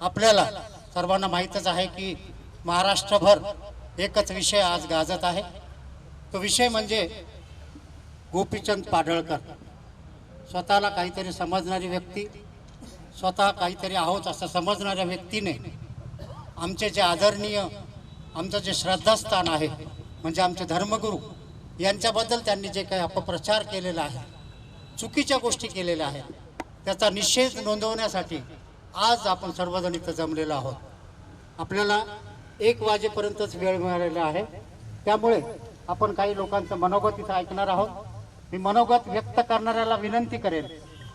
आपल्याला सर्वांना माहीतच आहे की महाराष्ट्रभर एकच विषय आज गाजत आहे. तो विषय म्हणजे गोपीचंद पाडळकर. स्वतःला काहीतरी समजणारी व्यक्ती स्वतः काहीतरी आहोत असं समजणाऱ्या व्यक्तीने आमचे जे आदरणीय आमचं जे श्रद्धास्थान आहे म्हणजे आमचे धर्मगुरू यांच्याबद्दल त्यांनी जे काही अपप्रचार केलेला आहे चुकीच्या गोष्टी केलेल्या आहेत त्याचा निषेध नोंदवण्यासाठी आज आपण सर्वजण इथं जमलेलो आहोत. आपल्याला एक वाजेपर्यंतच वेळ मिळालेला आहे. त्यामुळे आपण काही लोकांचं मनोगत इथं ऐकणार आहोत. मी मनोगत व्यक्त करणाऱ्याला विनंती करेन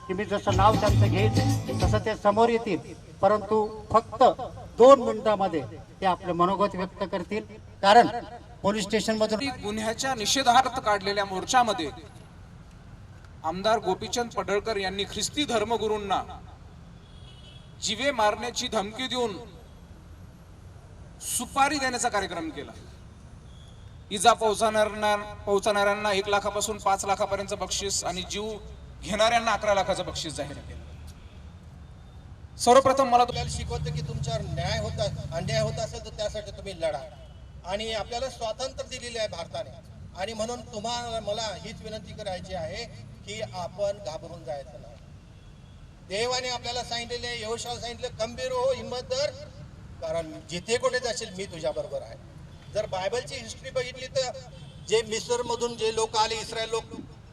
की मी जसं नाव त्यांचं घेईन तसं ते समोर येतील. परंतु फक्त दोन मिनिटामध्ये ते आपलं मनोगत व्यक्त करतील. कारण पोलीस स्टेशनमधून गुन्ह्याच्या निषेधार्थ काढलेल्या मोर्चामध्ये आमदार गोपीचंद पडळकर यांनी ख्रिस्ती धर्मगुरूंना जिवे मारण्याची धमकी देऊन सुपारी देण्याचा कार्यक्रम केला. इजा पोहोचणाऱ्यांना पोहोचणाऱ्यांना एक लाखापासून पाच लाखापर्यंत बक्षीस आणि जीव घेणाऱ्यांना अकरा लाखाचं बक्षीस जाहीर केलं. सर्वप्रथम मला आपल्याला शिकवतं की तुमच्यावर न्याय होता अन्याय होत असेल तर त्यासाठी तुम्ही लढा. आणि आपल्याला स्वातंत्र्य दिलेले आहे भारताने. आणि म्हणून तुम्हाला मला हीच विनंती करायची आहे की आपण घाबरून जायचं देवाने आपल्याला सांगितलेले आहे यहोशाला सांगितलं खंबीर हो हिंमत धर कारण जिथे कुठे जाशील मी तुझ्या बरोबर आहे. जर बायबलची हिस्ट्री बघितली तर जे मिसर मधून जे लोक आले इस्रायल लोक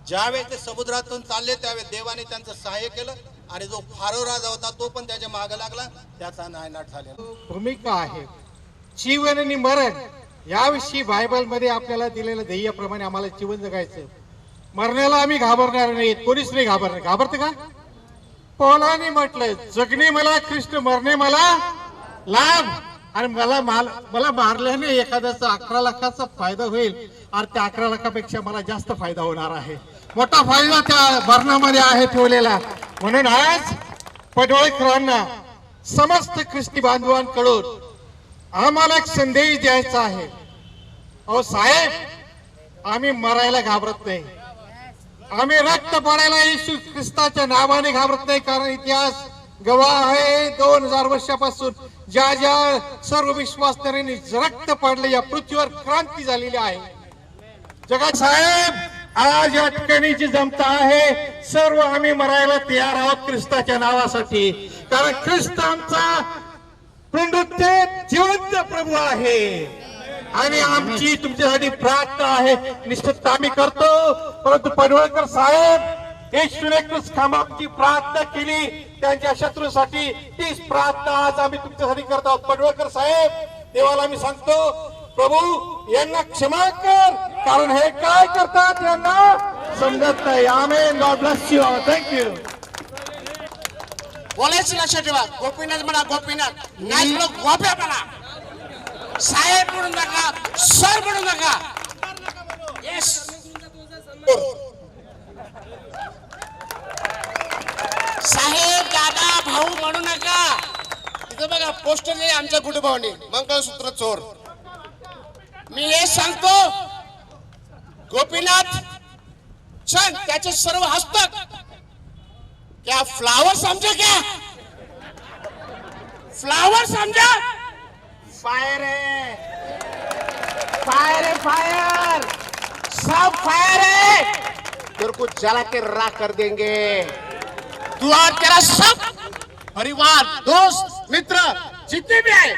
ज्यावेळेस ते समुद्रातून चालले त्यावेळेस देवाने त्यांचं सहाय्य केलं आणि जो फारो राजा होता तो पण त्याच्यामागे लागला. त्याचा नायनाट झाला भूमिका आहे. जीवन आणि मरण याविषयी बायबलमध्ये आपल्याला दिलेल्या ध्येयाप्रमाणे आम्हाला जीवन जगायचं मरण्याला आम्ही घाबरणार नाही कोणीच नाही घाबरणार. घाबरत का? पौलाने म्हटलंय जगणे मला कृष्ण मरणे मला लाभ. आणि मला माल मला मारल्याने एखाद्याचा अकरा लाखाचा फायदा होईल. आणि त्या अकरा लाखापेक्षा मला जास्त फायदा होणार आहे. मोठा फायदा त्या मरणामध्ये आहे ठेवलेला. म्हणून आज पडवळकरांना समस्त ख्रिस्ती बांधवांकडून आम्हाला एक संदेश द्यायचा आहे. अहो साहेब आम्ही मरायला घाबरत नाही. आम्ही रक्त पडायला येशू ख्रिस्ताच्या नावाने घाबरत नाही कारण इतिहास गवाह आहे. दोन हजार वर्षापासून ज्या ज्या सर्व विश्वासधाऱ्यांनी रक्त पडले या पृथ्वीवर क्रांती झालेली आहे. जगात साहेब आज या ठिकाणी जी जमता आहे सर्व आम्ही मरायला तयार आहोत ख्रिस्ताच्या नावासाठी. कारण ख्रिस्त आमचा जिवंत प्रभू आहे. आणि आमची तुमच्यासाठी प्रार्थना आहे. निश्चित आम्ही करतो. परंतु पडवळकर साहेब येशूने खांबाची प्रार्थना केली. त्यांच्या शत्रूसाठी तीच प्रार्थना आज आम्ही तुमच्यासाठी करत आहोत. पडवळकर साहेब देवाला आम्ही सांगतो प्रभू यांना क्षमा कर. कारण हे काय करतात यांना? समजत नाही. आमेन. God bless you thank you बोलायचं लक्षात ठेवा. गोपीनाथ म्हणा गोपीनाथ. नाही गोप्या म्हणा साहेब म्हणून नका सर म्हणू नका. येस साहेब दादा भाऊ म्हणू नका. तिथं बघा पोस्टर नाही आमच्या गुडभावनी. मंगळसूत्र चोर. मी हे सांगतो गोपीनाथ छान त्याचे सर्व हस्तक. क्या फ्लावर समझे क्या फ्लावर समझा फायर है। फायर है फायर। सब फायर है। तेरे को जला के राख कर देंगे। तू और तेरा सब परिवार दोस्त मित्र जितने भी आए।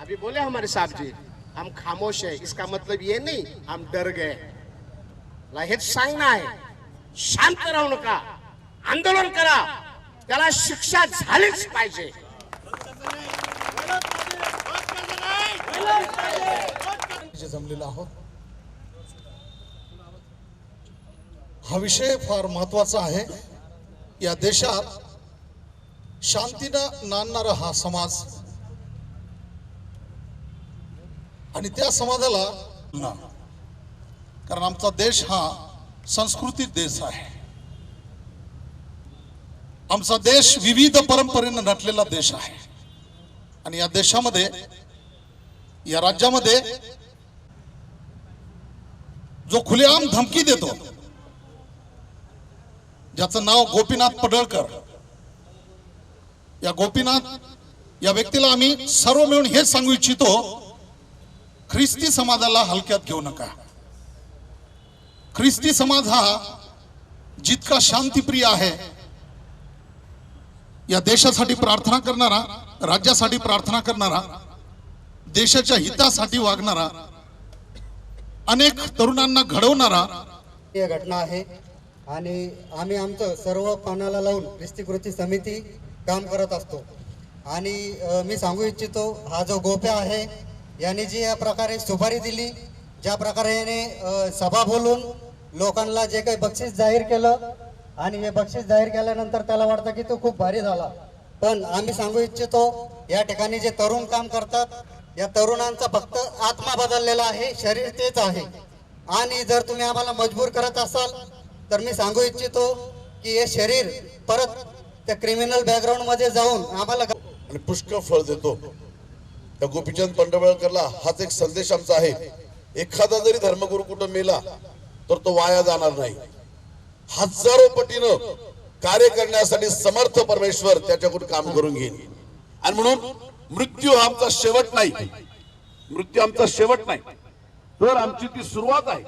अभी बोले हमारे साहब जी हम खामोश है। इसका मतलब ये नहीं हम डर गए। मला हेच सांगणं आहे शांत राहू नका आंदोलन करा। त्याला शिक्षा झालीच पाहिजे जे जमलेला आहोत. हा विषय फार महत्त्वाचा आहे. या देशात शांतीनं नांदणारा हा समाज आणि त्या समाजाला कारण आमचा देश हा संस्कृती देश आहे. आमचा देश विविध परंपरेनं नटलेला देश आहे. आणि या देशामध्ये या राज्यामध्ये जो खुलेआम धमकी देतो ज्याचं नाव गोपीनाथ पडळकर. या गोपीनाथ या व्यक्तीला आम्ही सर्व मिळून हेच सांगू इच्छितो ख्रिस्ती समाजाला हलक्यात घेऊ नका. ख्रिस्ती समाज हा जितका शांतीप्रिय आहे या देशासाठी प्रार्थना करणारा राज्यासाठी प्रार्थना करणारा देशाच्या हितासाठी वागणारा अनेक तरुणांना घडवणारा ही घटना आहे. आणि आम्ही आमचं सर्व पानाला लावून ख्रिस्तीकृती समिती काम करत असतो. आणि मी सांगू इच्छितो हा जो गोप्या आहे याने जी या प्रकारे सुपारी दिली ज्या प्रकारे याने सभा बोलून लोकांना जे काही बक्षीस जाहीर केलं आणि हे बक्षीस जाहीर केल्यानंतर त्याला वाटतं की तो खूप भारी झाला. पण आम्ही सांगू इच्छितो या ठिकाणी जे तरुण काम करतात या तरुणांचा फक्त आत्मा बदललेला आहे शरीर तेच आहे. आणि जर तुम्ही आम्हाला मजबूर करत असाल तर मी सांगू इच्छितो की हे शरीर परत त्या क्रिमिनल बॅकग्राऊंडमध्ये जाऊन आम्हाला आणि पुष्कळ फळ देतो. त्या गोपीचंद पंडवळकरला हाच एक संदेश आमचा आहे. एखादा जरी धर्मगुरू कुठं मेला तर तो वाया जाणार नाही. हजारो पटीनं कार्य करण्यासाठी समर्थ परमेश्वर त्याच्याकडून काम करून घेईल आणि म्हणून मृत्यू हा आमचा शेवट नाही. मृत्यू आमचा शेवट नाही. तर आमची ती सुरुवात आहे.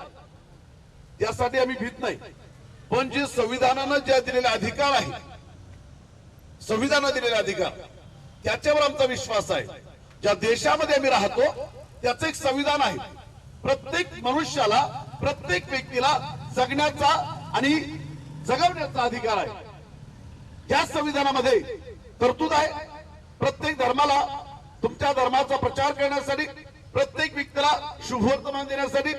त्यासाठी आम्ही भीत नाही. पण जे संविधानानं ज्या दिलेले अधिकार आहे संविधानानं दिलेले अधिकार त्याच्यावर आमचा विश्वास आहे. ज्या देशामध्ये आम्ही राहतो त्याचं एक संविधान आहे. प्रत्येक मनुष्याला प्रत्येक व्यक्तीला जगण्याचा आणि जगवण्याचा अधिकार आहे. या संविधानामध्ये तरतूद आहे. प्रत्येक धर्माला तुमच्या धर्माचा प्रचार करण्यासाठी प्रत्येक व्यक्तीला शुभवर्तमान देण्यासाठी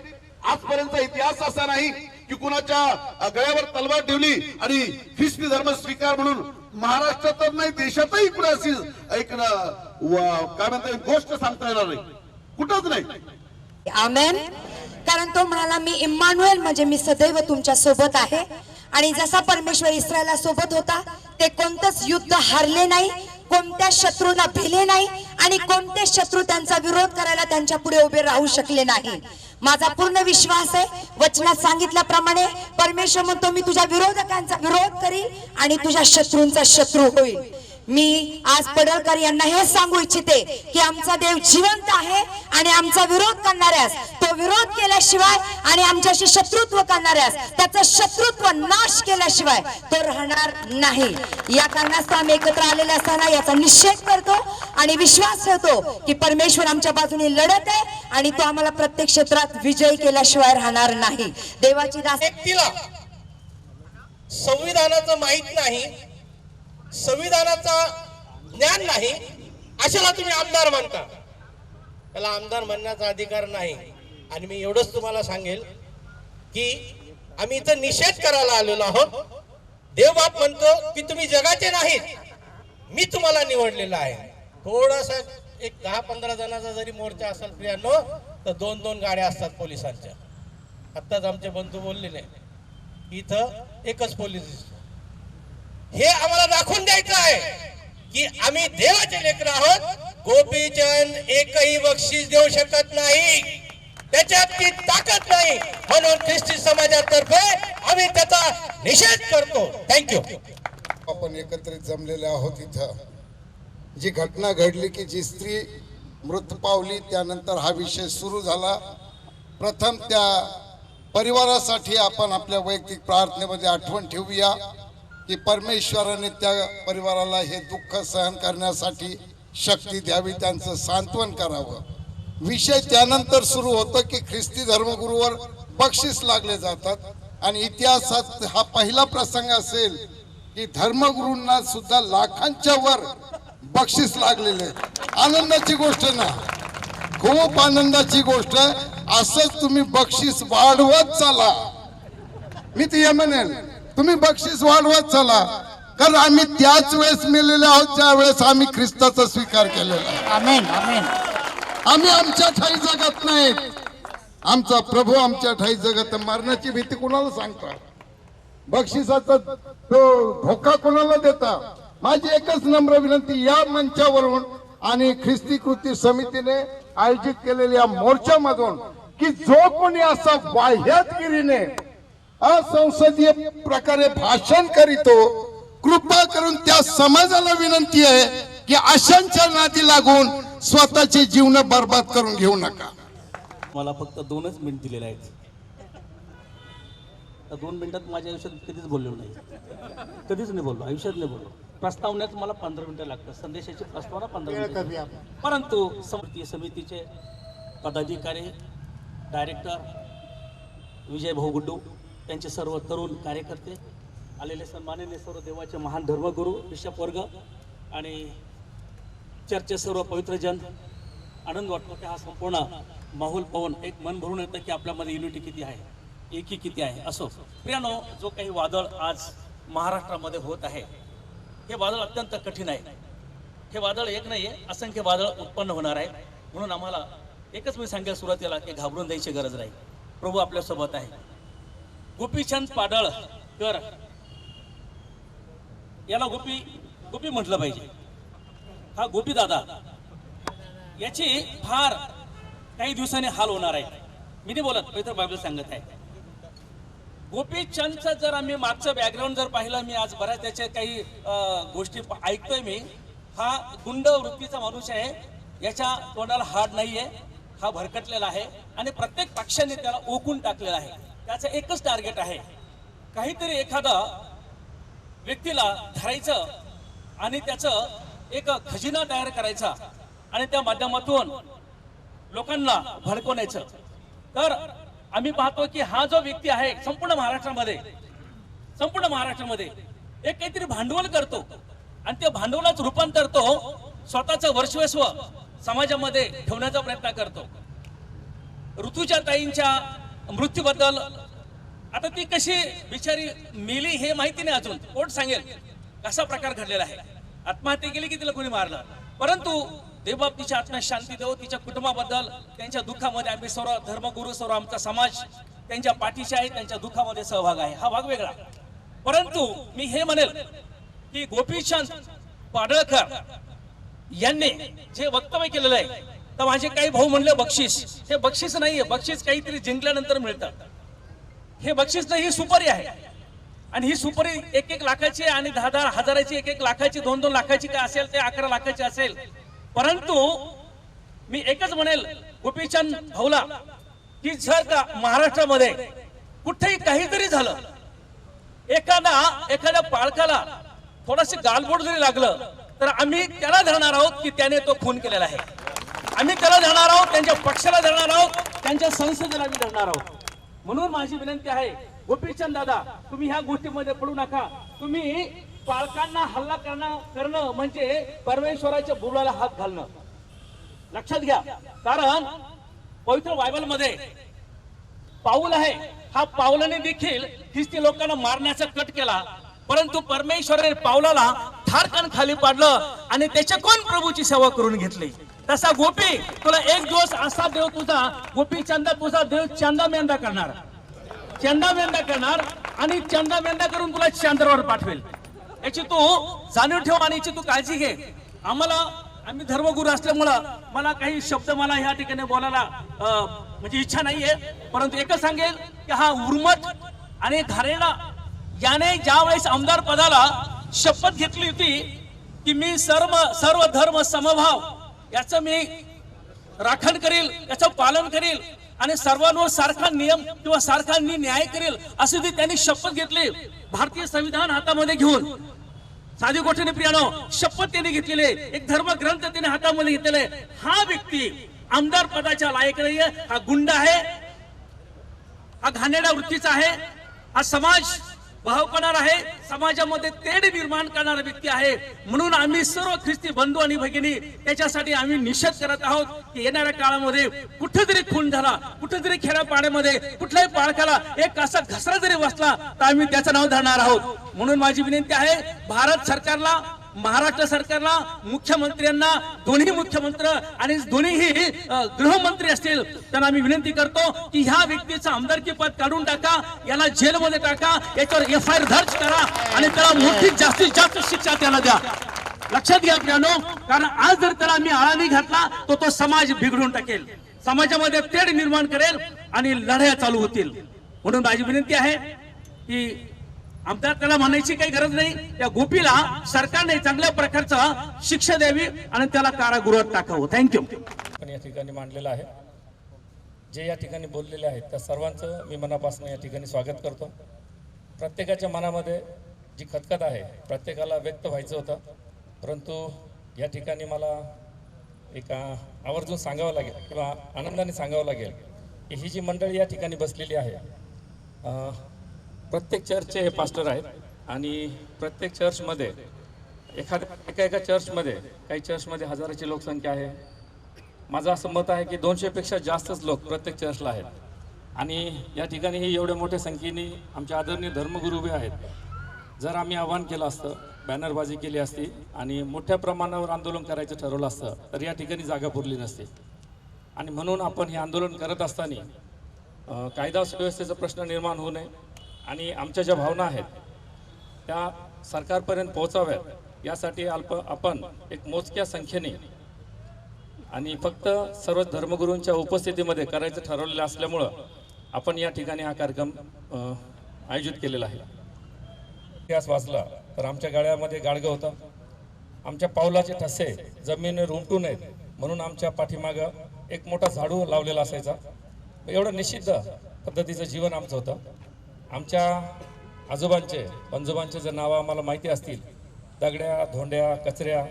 आजपर्यंत इतिहास असा नाही की कुणाच्या गळ्यावर तलवार ठेवली आणि ख्रिस्ती धर्म स्वीकार म्हणून महाराष्ट्रातच नाही देशातही कुठे अशी एक काय म्हणता गोष्ट सांगता येणार नाही. कुठंच नाही. आमेन कारण तो म्हणाला मी इम्मानुएल म्हणजे मी सदैव तुमच्यासोबत आहे. आणि जसा परमेश्वर इस्रायला सोबत होता ते कोणतंच युद्ध हारले नाही कोणत्या शत्रूला भिले नाही आणि कोणते शत्रू त्यांचा विरोध करायला त्यांच्या पुढे उभे राहू शकले नाही. माझा पूर्ण विश्वास आहे वचनात सांगितल्याप्रमाणे परमेश्वर म्हणतो मी तुझ्या विरोधकांचा विरोध करीन आणि तुझ्या शत्रूंचा शत्रू होईल मी आज पडळकर यांना हे सांगू इच्छिते की आमचा देव जिवंत आहे आणि आमचा विरोध करणाऱ्यास तो विरोध केल्याशिवाय आणि आमच्याशी शत्रुत्व करणाऱ्यास त्याचं शत्रुत्व नाश केल्याशिवाय तो राहणार नाही. या कारणास्तव आम्ही एकत्र आलेले असताना याचा निषेध करतो आणि विश्वास ठेवतो की परमेश्वर आमच्या बाजूने लढत आहे आणि तो आम्हाला प्रत्येक क्षेत्रात विजय केल्याशिवाय राहणार नाही. देवाची दास संविधानाचं माहीत नाही संविधानाचा ज्ञान नाही अशाला तुम्ही आमदार म्हणता त्याला आमदार म्हणण्याचा अधिकार नाही. आणि मी एवढंच तुम्हाला सांगेल की आम्ही इथं निषेध करायला आलेलो आहोत. देवबाप म्हणतो की तुम्ही जगाचे नाहीत मी तुम्हाला निवडलेला आहे. थोडासा एक दहा पंधरा जणांचा जरी मोर्चा असेल प्रियांनो तर दोन दोन गाड्या असतात पोलिसांच्या. आत्ताच आमचे बंधू बोललेले इथं एकच पोलीस दिसतो. हे आम्हाला दाखवून द्यायचं आहे की आम्ही देवाचे लेकर आहोत. गोपीचंद एकही बक्षीस देऊ शकत नाही. त्याच्यात ती ताकद नाही. म्हणून ख्रिस्ती समाजातर्फे आम्ही त्याचा निषेध करतो. थँक्यू आपण एकत्रित जमलेले आहोत इथं. जी घटना घडली की जी स्त्री मृत पावली त्यानंतर हा विषय सुरू झाला. प्रथम त्या परिवारासाठी आपण आपल्या वैयक्तिक प्रार्थनेमध्ये आठवण ठेवूया. की परमेश्वराने त्या परिवाराला हे दुःख सहन करण्यासाठी शक्ती द्यावी त्यांचं सांत्वन करावं. विषय त्यानंतर सुरू होतं की ख्रिस्ती धर्मगुरूवर बक्षीस लागले जातात. आणि इतिहासात हा पहिला प्रसंग असेल की धर्मगुरूंना सुद्धा लाखांच्या वर बक्षीस लागलेले. आनंदाची गोष्ट ना. खूप आनंदाची गोष्ट. असंच तुम्ही बक्षीस वाढवत चाला. मी ते म्हणेल तुम्ही बक्षीस वाढवत चला. कारण आम्ही त्याच वेळेस मेलेले आहोत ज्या वेळेस आम्ही ख्रिस्ताचा स्वीकार केलेला आम्ही आमच्या ठाई जगत नाहीत. आमचा प्रभू आमच्या ठाई जगत आहे. मरणाची भीती कोणाला सांगता? बक्षिसाचा तो धोका कोणाला देता? माझी एकच नम्र विनंती या मंचावरून आणि ख्रिस्ती कृती समितीने आयोजित केलेल्या या मोर्चामधून की जो कोणी असा बाह्यातगिरीने असंसदीय प्रकारे भाषण करीतो कृपा करून त्या समाजाला विनंती आहे की अशांच्या नादी लागून स्वतःचे जीवन बर्बाद करून घेऊ नका. मला फक्त दोनच मिनिट दिलेले आहेत. त्या दोन मिनिटात माझ्या आयुष्यात कधीच बोललेलो नाही. कधीच नाही बोललो आयुष्यात नाही बोललो. प्रस्तावनेत मला पंधरा मिनिटं लागतात. संदेशाची प्रस्तावना पंधरा मिनिटं परंतु समृद्धी समितीचे पदाधिकारी डायरेक्टर विजय भाऊ गुड्डू त्यांचे सर्व तरुण कार्यकर्ते आलेले सन्माननीय सर्व देवाचे महान धर्मगुरू बिशप वर्ग आणि चर्चे सर्व पवित्रजन आनंद वाटतो की हा संपूर्ण माहोल पाहून एक मन भरून येतं की आपल्यामध्ये युनिटी किती आहे एकी किती आहे असो. प्रियानो जो काही वादळ आज महाराष्ट्रामध्ये होत आहे हे वादळ अत्यंत कठीण आहे. हे वादळ एक नाही आहे असंख्य वादळ उत्पन्न होणार आहे. म्हणून आम्हाला एकच मी सांगेल सुरुवातीला की घाबरून द्यायची गरज नाही. प्रभू आपल्यासोबत आहे. गोपीचंद पाडळकर याला गोपी गोपी म्हटलं पाहिजे. हा गोपी दादा. याची फार काही दिवसांनी हाल होणार आहे. मी नाही बोलत पवित्र बायबल सांगत आहे. गोपीचंदचं जर आम्ही मागचं बॅकग्राऊंड जर पाहिलं मी आज बऱ्याच त्याच्या काही गोष्टी ऐकतोय मी. हा गुंड वृत्तीचा माणूस आहे. याच्या तोंडाला हाड नाहीये. हा भरकटलेला आहे. आणि प्रत्येक पक्षाने त्याला ओकून टाकलेला आहे. त्याचं एकच टार्गेट आहे. काहीतरी एखादा व्यक्तीला धरायचं आणि त्याचं एक खजिना तयार करायचा आणि त्या माध्यमातून लोकांना भडकवण्याचं. तर आम्ही पाहतो की हा जो व्यक्ती आहे संपूर्ण महाराष्ट्रामध्ये संपूर्ण महाराष्ट्रामध्ये एक काहीतरी भांडवल करतो आणि त्या भांडवलाच रूपांतर तो स्वतःचं वर्चस्व समाजामध्ये ठेवण्याचा प्रयत्न करतो. ऋतूच्या ताईंच्या मृत्यूबद्दल. आता ती कशी बिचारी मेली हे माहिती नाही अजून. कोण सांगेल? कसा प्रकार घडलेला आहे? आत्महत्या केली की तिला कोणी मारलं? परंतु देवबाब तिच्या आत्म्यात शांती देव तिच्या कुटुंबाबद्दल त्यांच्या दुःखामध्ये आम्ही सर्व धर्मगुरू सर्व आमचा समाज त्यांच्या पाठीशी आहे त्यांच्या दुःखामध्ये सहभाग आहे. हा भाग वेगळा. परंतु मी हे म्हणेल की गोपीचंद पाडळकर यांनी जे वक्तव्य केलेलं आहे तर माझे काही भाऊ म्हणले बक्षीस. हे बक्षीस नाहीये. बक्षीस काहीतरी जिंकल्यानंतर मिळतं. हे बक्षीस नाही ही सुपारी आहे. आणि ही सुपारी एक एक लाखाची आणि दहा दहा हजाराची एक एक लाखाची दोन दोन लाखाची काय असेल ते अकरा लाखाची असेल. परंतु मी एकच म्हणेल गोपीचंद भाऊला की जर का महाराष्ट्रामध्ये कुठेही काहीतरी झालं एखादा एखाद्या पाळकाला थोडस गालबोट जरी लागलं तर आम्ही त्याला धरणार आहोत की त्याने तो खून केलेला आहे. आम्ही त्याला धरणार आहोत त्यांच्या पक्षाला धरणार आहोत त्यांच्या संसदेला आम्ही धरणार आहोत. म्हणून माझी विनंती आहे गोपीचंद दादा तुम्ही ह्या गोष्टीमध्ये पडू नका. तुम्ही पालकांना हल्ला करणं करणं म्हणजे परमेश्वराच्या बुडाला हात घालणं. लक्षात घ्या कारण पवित्र बायबलमध्ये पाऊल आहे. हा पावलाने देखील ख्रिस्ती लोकांना मारण्याचा कट केला. परंतु परमेश्वराने पावलाला थारकन खाली पाडलं आणि त्याच्या कोण प्रभूची सेवा करून घेतली. तसा गोपी तुला एक दिवस असा देव तुझा गोपी चंदा तुझा देव चंदा मेंदा करणार. चंदा मेंदा करणार आणि चंदा मेंदा करून तुला चंद्रावर पाठवेल. याची तू जाणीव ठेव आणि याची तू काळजी घे. आम्हाला आम्ही धर्मगुरू असल्यामुळं मला काही शब्द मला ह्या ठिकाणी बोलायला अं, म्हणजे इच्छा नाहीये. परंतु एकच सांगेल की हा उर्मट आणि धारेला याने ज्या वेळेस आमदार पदाला शपथ घेतली होती की मी सर्व सर्व धर्म समभाव याचं मी राखण करील याचं पालन करील आणि सर्वांवर सारखा नियम किंवा सारखा मी न्याय करेल अशी ती त्यांनी शपथ घेतली भारतीय संविधान हातामध्ये घेऊन. साधी गोष्टीने प्रियानो शपथ त्यांनी घेतलेली एक एक धर्मग्रंथ त्याने हातामध्ये घेतलेला आहे. हा व्यक्ती आमदार पदाच्या लायक नाहीये हा गुंड आहे हा घाणेडा वृत्तीचा आहे हा समाज भाव करणार आहे समाजामध्ये तेढ निर्माण करणारा व्यक्ती आहे. म्हणून आम्ही सर्व ख्रिस्ती बंधू आणि भगिनी त्याच्यासाठी आम्ही निषेध करत आहोत की येणाऱ्या काळामध्ये कुठेतरी खून झाला कुठेतरी खेड्यापाड्यामध्ये कुठल्याही बाळकाला एक असा घसरा जरी बसला तर आम्ही त्याचं नाव धरणार आहोत. म्हणून माझी विनंती आहे भारत सरकारला महाराष्ट्र सरकारला मुख्यमंत्र्यांना दोन्ही मुख्यमंत्री आणि दोन्हीही गृहमंत्री असतील त्यांना आम्ही विनंती करतो की ह्या व्यक्तीचं आमदारकी पद काढून टाका याला जेलमध्ये टाका याच्यावर एफ आय आर दर्ज करा आणि त्याला मोठी जास्तीत जास्त शिक्षा त्याला द्या. लक्षात घ्या प्रियानो कारण आज जर त्याला आम्ही आळा घातला तो तो समाज बिघडून टाकेल. समाजामध्ये तेढ निर्माण करेल आणि लढाया चालू होतील. म्हणून माझी विनंती आहे की त्याला म्हणायची काही गरज नाही. त्या गोपीला सरकारने चांगल्या प्रकारचं शिक्षा द्यावी आणि त्याला कारागृहात टाकावं. थँक्यू पण या ठिकाणी मांडलेलं आहे. जे या ठिकाणी बोललेले आहेत त्या सर्वांचं मी मनापासून या ठिकाणी स्वागत करतो. प्रत्येकाच्या मनामध्ये जी खतखत आहे प्रत्येकाला व्यक्त व्हायचं होतं. परंतु या ठिकाणी मला एक आवर्जून सांगावं लागेल किंवा आनंदाने सांगावं लागेल की ही जी मंडळी या ठिकाणी बसलेली आहे प्रत्येक चर्चचे हे पास्टर आहेत आणि प्रत्येक चर्चमध्ये एखाद्या एका एका चर्चमध्ये काही चर्चमध्ये हजाराची लोकसंख्या आहे. माझं असं मत आहे की दोनशेपेक्षा जास्तच लोक प्रत्येक चर्चला आहेत. आणि या ठिकाणी हे एवढ्या मोठ्या संख्येने आमचे आदरणीय धर्मगुरू उभे आहेत. जर आम्ही आव्हान केलं असतं बॅनरबाजी केली असती आणि मोठ्या प्रमाणावर आंदोलन करायचं ठरवलं असतं तर या ठिकाणी जागा पुरली नसती. आणि म्हणून आपण हे आंदोलन करत असताना कायदा सुव्यवस्थेचा प्रश्न निर्माण होऊ नये. आणि आमच्या ज्या भावना आहेत त्या सरकारपर्यंत पोहोचाव्यात. यासाठी अल्प आपण एक मोजक्या संख्येने आणि फक्त सर्व धर्मगुरूंच्या उपस्थितीमध्ये करायचं ठरवलेलं असल्यामुळं आपण या ठिकाणी हा कार्यक्रम आयोजित केलेला आहे. इतिहास वाचला तर आमच्या गाड्यामध्ये गाडगं होतं. आमच्या पावलाचे ठसे जमिनीवर उमटू नयेत म्हणून आमच्या पाठीमागं एक मोठा झाडू लावलेला असायचा. एवढं निश्चित पद्धतीचं जीवन आमचं होतं. आमच्या आजोबांचे पंजोबांचे जर नावं आम्हाला माहिती असतील दगड्या धोंड्या कचऱ्या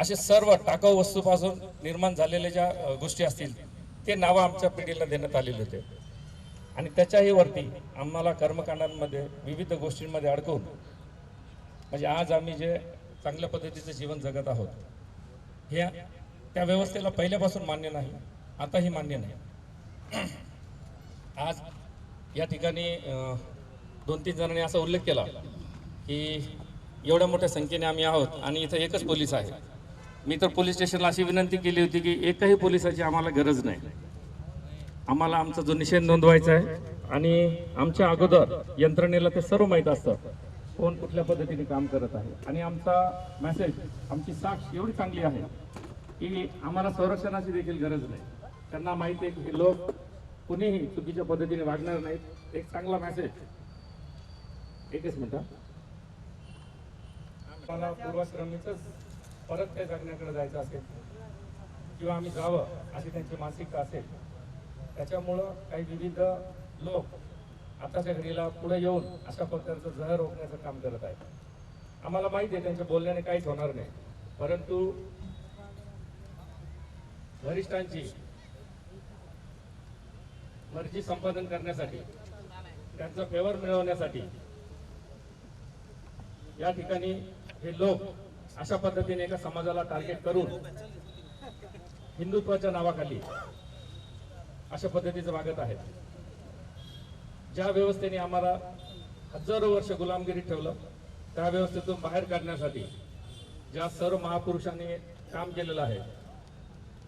असे सर्व टाकाऊ वस्तूपासून निर्माण झालेल्या ज्या गोष्टी असतील ते नावं आमच्या पिढीला देण्यात आलेले होते. आणि त्याच्याही वरती आम्हाला कर्मकांडांमध्ये विविध गोष्टींमध्ये अडकवून म्हणजे आज आम्ही जे चांगल्या पद्धतीचं जीवन जगत आहोत हे त्या व्यवस्थेला पहिल्यापासून मान्य नाही आताही मान्य नाही. आज या ठिकाणी दोन तीन जणांनी असा उल्लेख केला की एवढ्या मोठ्या संख्येने आम्ही आहोत आणि इथं एकच पोलीस आहे. मी तर पोलीस स्टेशनला अशी विनंती केली होती की एकही पोलिसाची आम्हाला गरज नाही. आम्हाला आमचा जो निषेध नोंदवायचा आहे आणि आमच्या अगोदर यंत्रणेला ते सर्व माहीत असतं कोण कुठल्या पद्धतीने काम करत आहे. आणि आमचा मेसेज आमची साक्ष एवढी चांगली आहे की आम्हाला संरक्षणाची देखील गरज नाही. त्यांना माहिती आहे की लोक कुणीही चुकीच्या पद्धतीने वागणार नाहीत. एक चांगला मेसेज एकच मिनिट मला आम्हाला पूर्वाश्रमीच परत त्या जगण्याकडे जायचं असेल किंवा आम्ही जावं अशी त्यांची मानसिकता असेल त्याच्यामुळं काही विविध लोक आताच्या घडीला पुढे येऊन अशा प्रकारचं जहर रोखण्याचं काम करत आहेत. आम्हाला माहिती आहे त्यांच्या बोलण्याने काहीच होणार नाही. परंतु वरिष्ठांची मर्जी संपादन करण्यासाठी त्यांचा फेवर मिळवण्यासाठी या ठिकाणी हे लोक अशा पद्धतीने एका समाजाला टार्गेट करून हिंदुत्वाच्या नावाखाली अशा पद्धतीचं वागत आहेत. ज्या व्यवस्थेने आम्हाला हजारो वर्ष गुलामगिरीत ठेवलं त्या व्यवस्थेतून बाहेर काढण्यासाठी ज्या सर्व महापुरुषांनी काम केलेलं आहे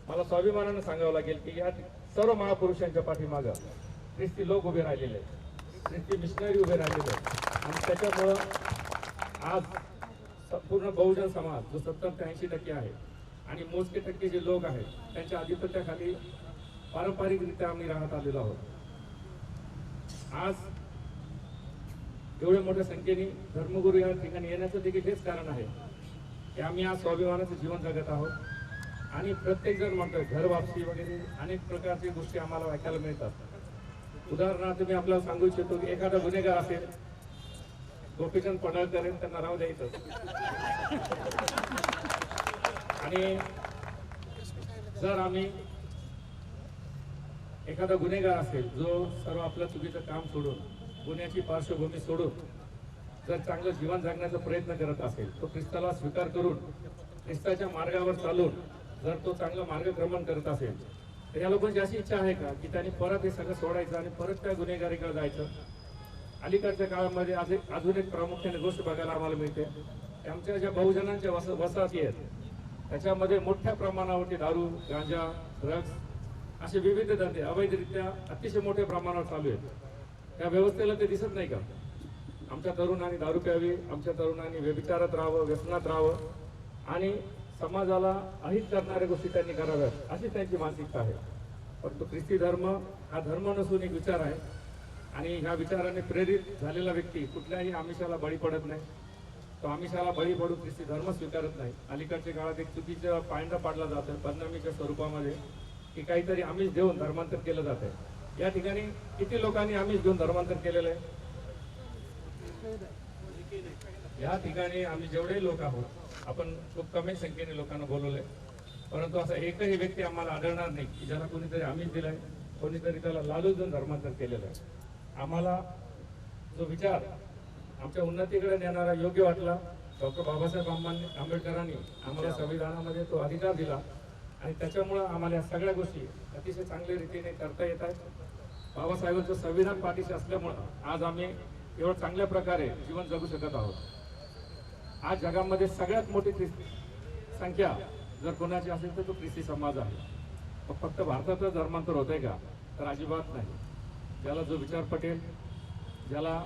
मला स्वाभिमानानं सांगावं लागेल की या सर्व महापुरुषांच्या पाठीमागं ख्रिस्ती लोक उभे राहिलेले आहेत. ख्रिस्ती मिशनरी उभे राहिलेले आहेत. आणि त्याच्यामुळं आज संपूर्ण बहुजन समाज जो सत्तर ते ऐंशी टक्के आहे आणि मोजके टक्के जे लोक आहेत त्यांच्या आधिपत्याखाली पारंपरिकरित्या आम्ही राहत आलेलो आहोत. आज एवढ्या मोठ्या संख्येने धर्मगुरू या ठिकाणी येण्याचं देखील हेच कारण आहे की आम्ही आज स्वाभिमानाचं जीवन जगत आहोत. आणि प्रत्येक जण म्हणतो घर वापसी वगैरे अनेक प्रकारच्या गोष्टी आम्हाला ऐकायला मिळतात. उदाहरणार्थ मी आपल्याला सांगू इच्छितो की एखादा गुन्हेगार असेल गोपीचंद पडळकर त्यांना राव द्यायचं आणि जर आम्ही एखादा गुन्हेगार असेल जो सर्व आपलं चुकीचं काम सोडून गुन्ह्याची पार्श्वभूमी सोडून जर चांगलं जीवन जगण्याचा प्रयत्न करत असेल तो ख्रिस्ताला स्वीकार करून ख्रिस्ताच्या मार्गावर चालून जर तो चांगलं मार्गक्रमण करत असेल तर या लोकांची अशी इच्छा आहे का की त्यांनी परत हे सगळं सोडायचं आणि परत त्या गुन्हेगारीकडे जायचं? अलीकडच्या काळामध्ये आज एक अजून एक प्रामुख्याने गोष्ट बघायला आम्हाला मिळते. आमच्या ज्या बहुजनांच्या वस वसाहती आहेत त्याच्यामध्ये मोठ्या प्रमाणावरती दारू गांजा ड्रग्ज असे विविध धंदे अवैधरित्या अतिशय मोठ्या प्रमाणावर चालू आहेत. त्या व्यवस्थेला ते दिसत नाही का? आमच्या तरुणांनी दारू प्यावी आमच्या तरुणांनी व्यभिचारात राहावं व्यसनात राहावं आणि समाजाला अहित करणाऱ्या गोष्टी त्यांनी कराव्यात अशी त्यांची मानसिकता आहे. परंतु ख्रिस्ती धर्म हा धर्म नसून एक विचार आहे. आणि ह्या विचाराने प्रेरित झालेला व्यक्ती कुठल्याही आमिषाला बळी पडत नाही. तो आमिषाला बळी पडून ख्रिस्ती धर्म स्वीकारत नाही. अलीकडच्या काळात एक चुकीचं पायंडा पाडला जातोय बदनामीच्या स्वरूपामध्ये की काहीतरी आमिष देऊन धर्मांतर केलं जात आहे. या ठिकाणी किती लोकांनी आमिष देऊन धर्मांतर केलेलं आहे? या ठिकाणी आम्ही जेवढे लोक आहोत आपण खूप कमी संख्येने लोकांना बोलवलंय. परंतु असा एकही व्यक्ती आम्हाला आढळणार नाही की ज्याला कोणीतरी आमिष दिलाय कोणीतरी त्याला लालू देऊन धर्मांतर केलेलं आहे. आम्हाला जो विचार आमच्या उन्नतीकडे नेणारा योग्य वाटला डॉक्टर बाबासाहेब आंबानी- आंबेडकरांनी आम्हाला संविधानामध्ये तो अधिकार दिला आणि त्याच्यामुळं आम्हाला या सगळ्या गोष्टी अतिशय चांगल्या रीतीने करता येत आहेत. बाबासाहेबांचं संविधान पाठीशी असल्यामुळं आज आम्ही एवढं चांगल्या प्रकारे जीवन जगू शकत आहोत. आज जगामध्ये सगळ्यात मोठी ख्रिस्ती संख्या जर कोणाची असेल तर तो ख्रिस्ती समाज आहे. मग फक्त भारताचं धर्मांतर होतंय का? तर अजिबात नाही. ज्याला जो विचार पटेल ज्याला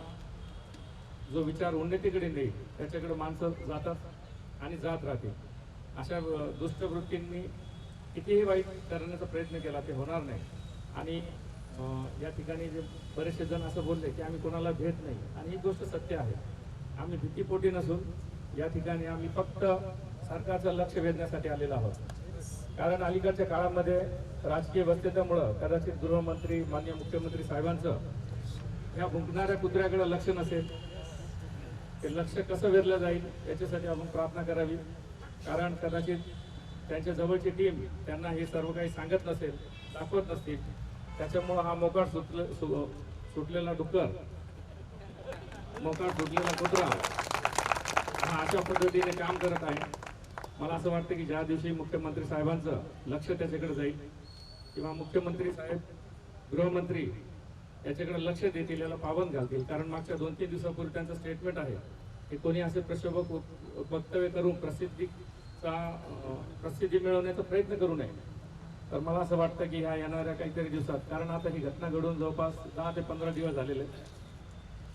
जो विचार उन्नतीकडे नाही त्याच्याकडे माणसं जातात आणि जात राहतील. अशा दुष्टवृत्तींनी कितीही वाईट करण्याचा प्रयत्न केला ते होणार नाही. आणि या ठिकाणी जे बरेचसे जण असं बोलले की आम्ही कोणाला भेट नाही. आणि ही गोष्ट सत्य आहे. आम्ही भीतीपोटी नसून या ठिकाणी आम्ही फक्त सरकारचं लक्ष वेधण्यासाठी आलेलो आहोत. कारण अलीकडच्या काळामध्ये राजकीय व्यस्ततेमुळं कदाचित गृहमंत्री मान्य मुख्यमंत्री साहेबांचं या भुंकणाऱ्या कुत्र्याकडे लक्ष नसेल. ते लक्ष कसं वेधलं जाईल याच्यासाठी आपण प्रार्थना करावी. कारण कदाचित त्यांच्या जवळची टीम त्यांना हे सर्व काही सांगत नसेल दाखवत नसतील. त्याच्यामुळं हा मोकाट सुटले सु- सुटलेला डुक्कर मोकाट सुटलेला कुत्रा हा अशा पद्धतीने काम करत आहे. मला असं वाटतं की ज्या दिवशी मुख्यमंत्री साहेबांचं लक्ष त्याच्याकडे जाईल किंवा मुख्यमंत्री साहेब गृहमंत्री याच्याकडे लक्ष देतील याला पाबंद घालतील. कारण मागच्या दोन तीन दिवसापूर्वी त्यांचं स्टेटमेंट आहे की कोणी असे प्रक्षोभक वक्तव्य करून प्रसिद्धीचा प्रसिद्धी मिळवण्याचा प्रयत्न करू नये. तर मला असं वाटतं की ह्या येणाऱ्या काहीतरी दिवसात कारण आता ही घटना घडून जवळपास दहा ते पंधरा दिवस झालेले आहेत.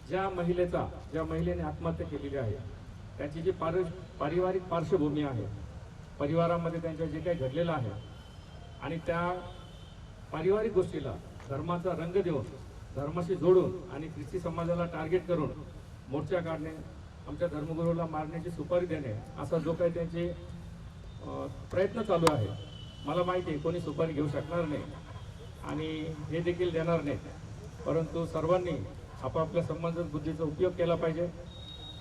ज्या महिलेचा ज्या महिलेने आत्महत्या केलेली आहे त्याची जी पार पारिवारिक पार्श्वभूमी आहे परिवारामध्ये त्यांच्या जे काही घडलेलं आहे आणि त्या पारिवारिक गोष्टीला धर्माचा रंग देऊन धर्माशी जोडून आणि ख्रिस्ती समाजाला टार्गेट करून मोर्चा काढणे आमच्या धर्मगुरूला मारण्याची सुपारी देणे असा जो काही त्यांचे प्रयत्न चालू आहे मला माहिती आहे कोणी सुपारी घेऊ शकणार नाही आणि हे देखील देणार नाही. परंतु सर्वांनी आपापल्या संबंधित बुद्धीचा उपयोग केला पाहिजे.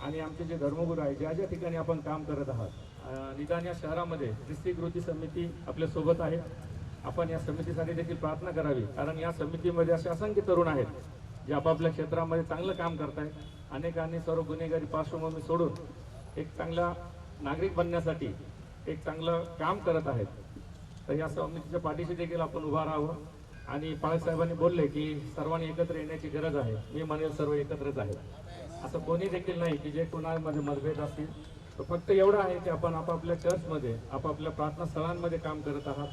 आणि आमचे जे धर्मगुरू आहे ज्या ज्या ठिकाणी आपण काम करत आहात निदान या शहरामध्ये ख्रिस्ती कृती समिती आपल्यासोबत आहे. आपण या समितीसाठी देखील प्रार्थना करावी. कारण या समितीमध्ये असे असंख्य तरुण आहेत जे आपापल्या क्षेत्रामध्ये चांगलं काम करत आहेत अनेकांनी सर्व गुन्हेगारी पार्श्वभूमी सोडून एक चांगला नागरिक बनण्यासाठी एक चांगलं काम करत आहेत. तर या समितीच्या पाठीशी देखील आपण उभा राहावं. आणि पाळसाहेबांनी बोलले की सर्वांनी एकत्र येण्याची गरज आहे. मी म्हणेल सर्व एकत्रच आहेत. असं कोणी देखील नाही की जे कोणामध्ये मतभेद असतील. तर फक्त एवढं आहे की आपण आपापल्या चर्चमध्ये आपापल्या प्रार्थना स्थळांमध्ये काम करत आहात.